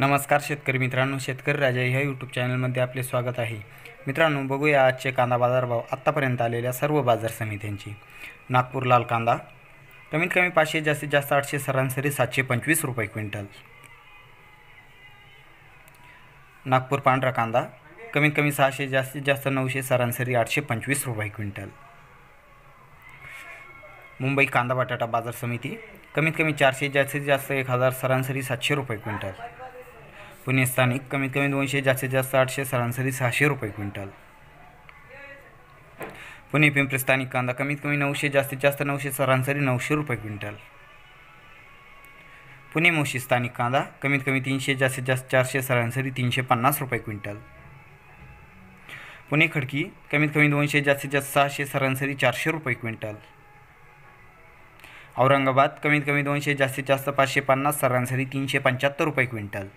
नमस्कार शेतकरी मित्रांनो शेतकरी राजा ह्या यूट्यूब चॅनलमध्ये आपले स्वागत आहे. मित्रांनो बघूया आजचे कांदा बाजारभाव आत्तापर्यंत आलेल्या सर्व बाजार समित्यांची. नागपूर लाल कांदा कमीत कमी पाचशे जास्तीत जास्त आठशे सरासरी सातशे पंचवीस रुपये क्विंटल. नागपूर पांढरा कांदा कमीत कमी सहाशे जास्तीत जास्त नऊशे सरासरी आठशे पंचवीस रुपये क्विंटल. मुंबई कांदा बटाटा बाजार समिती कमीत कमी चारशे जास्तीत जास्त एक हजार सरासरी सातशे रुपये क्विंटल. पुणे स्थानिक कमीत कमी दोनशे जास्तीत जास्त आठशे सरासरी सहाशे रुपये क्विंटल. पुणे पिंपरी स्थानिक कांदा कमीत कमी नऊशे जास्तीत जास्त नऊशे सरासरी नऊशे रुपये क्विंटल. पुणे मोशी स्थानिक कांदा कमीत कमी तीनशे जास्तीत जास्त चारशे सरासरी तीनशे पन्नास रुपये क्विंटल. पुणे खडकी कमीत कमी दोनशे जास्तीत जास्त सहाशे सरासरी चारशे रुपये क्विंटल. औरंगाबाद कमीत कमी दोनशे जास्तीत जास्त पाचशे पन्नास सरासरी तीनशे पंच्याहत्तर रुपये क्विंटल.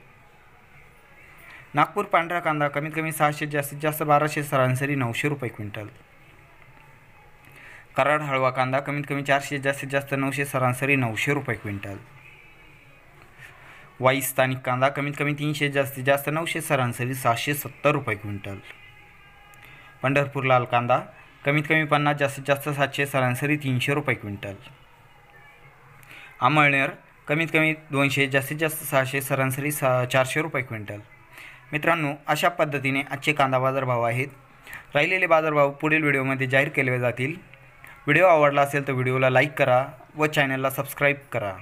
नागपूर पांढरा कांदा कमीत कमी सहाशे जास्तीत जास्त बाराशे सरासरी नऊशे रुपये क्विंटल. कराड हळवा कांदा कमीत कमी चारशे जास्तीत जास्त नऊशे सरासरी नऊशे रुपये क्विंटल. वाई स्थानिक कांदा कमीत कमी तीनशे जास्तीत जास्त नऊशे सरासरी सहाशे सत्तर रुपये क्विंटल. पंढरपूर लाल कांदा कमीत कमी पन्नास जास्तीत जास्त सातशे सरासरी तीनशे रुपये क्विंटल. आमळनेर कमीत कमी दोनशे जास्तीत जास्त सहाशे सरासरी सा चारशे रुपये क्विंटल. मित्रांनो अशा पद्धतीने आजचे कांदा बाजारभाव आहेत. राहिलेले बाजारभाव पुढील व्हिडिओमध्ये जाहीर केले जातील. व्हिडिओ आवडला असेल तर व्हिडिओला लाईक करा व चॅनलला सबस्क्राईब करा.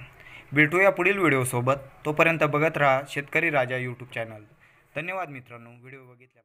भेटूया पुढील व्हिडिओसोबत. तोपर्यंत बघत राहा शेतकरी राजा यूट्यूब चॅनल धन्यवाद मित्रांनो. व्हिडिओ बघितल्याबद्दल.